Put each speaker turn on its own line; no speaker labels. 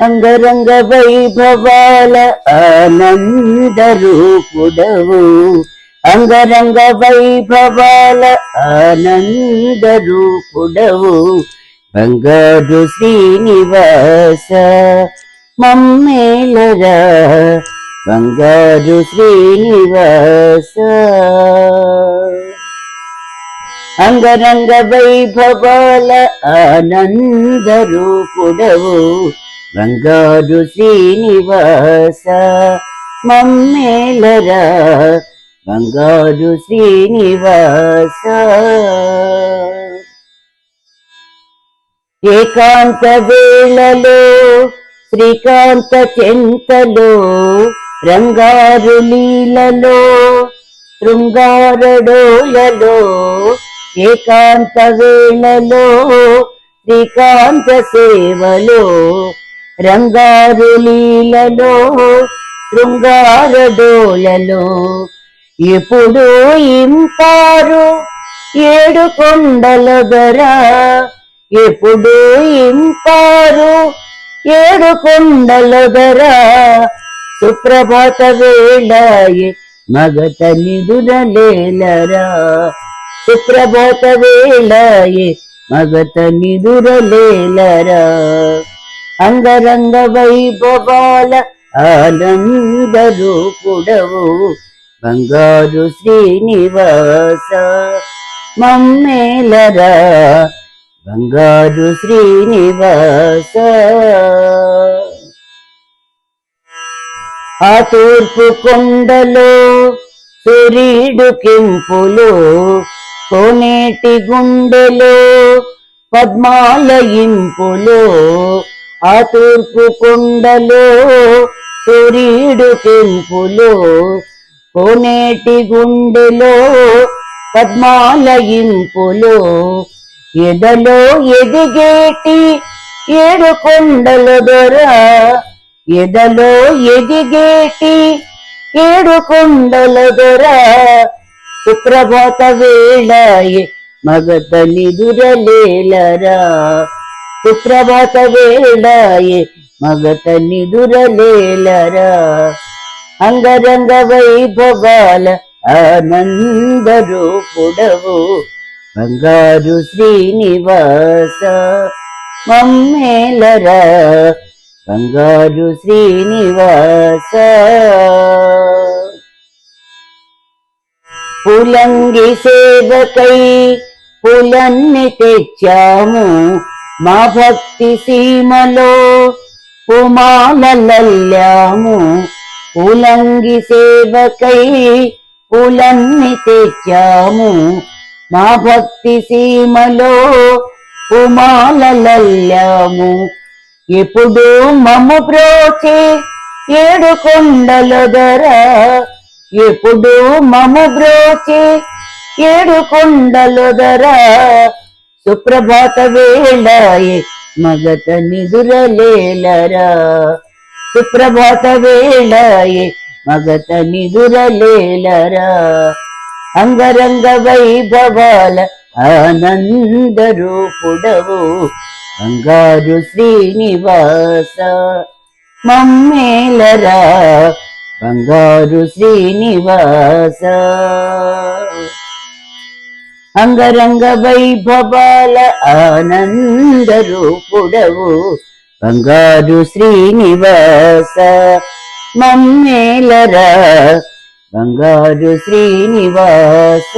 అంగరంగ వైభవాల ఆనంద రూపుడవు. అంగరంగ వైభవాల ఆనంద రూపుడవు. బంగారు శ్రీనివాస మమ్మేలరా బంగారు శ్రీనివాస. అంగరంగ వైభవాల ఆనంద రూపుడవు బంగారు శ్రీనివాస మమ్మేలరా? బంగారు శ్రీనివాస. ఏకాంత వేళలో శ్రీకాంత చెంతలో రంగారు లీలలో శృంగారడోలలో ఏకాంత వేళలో శ్రీకాంత సేవలో రంగారు లీలలో శృంగార డోలలో. ఎప్పుడు ఇంపారు ఏడు కొండల గర ఎప్పుడు ఇంపారు ఏడు కొండల గర సుప్రభాత వేళాయే మగత నిదురలేలరా సుప్రభాత వేళాయే మగత నిదురలేలరా అంగరంగ వైభవాల ఆనంద రూపుడవు. బంగారు శ్రీనివాస మమ్మేలరా. బంగారు శ్రీనివాస. ఆ తూర్పు కొండలో సూర్యుడు కెంపులో కోనేటి గుండెలో పద్మాల ఇంపులో. ఆ తూర్పు కొండలో సూర్యుడు తెంపులో కోనేటి గుండెలో పద్మాల ఇంపులో ఎదలో ఎదిగేటి ఏడు కొండల దొర ఎదలో ఎదిగేటి ఏడు కొండల దొర. సుప్రభాత వేళ మగతని దురలేలరా. సుప్రభాత వేళాయే మగత నిదురలేలరా. అంగరంగ వైభవాల ఆనంద రూపుడవు బంగారు శ్రీనివాస. మమ్మేలరా బంగారు శ్రీనివాస. పులంగి సేవకై పులన్ని తెచ్చాము మా భక్తి సీమలో పుమాలల్లాము పులంగి సేవకై పులన్ని తెచ్చాము. మా భక్తి సీమలో పుమాలల్లాము ఎప్పుడు మమ్ము ప్రోచి ఏడు కొండల ధర. ఎప్పుడు మమ్ము బ్రోచి ఏడు కొండల ధర. సుప్రభాత వేళాయే మగత నిదురలేలరా. సుప్రభాత వేళాయే మగత నిదురలేలరా. అంగరంగ వైభవాల ఆనంద రూపుడవు బంగారు శ్రీనివాస. మమ్మేలరా బంగారు శ్రీనివాస. అంగరంగ వైభవాల ఆనంద రూపుడవు. బంగారు శ్రీనివాస మమ్మేలరా బంగారు శ్రీనివాస.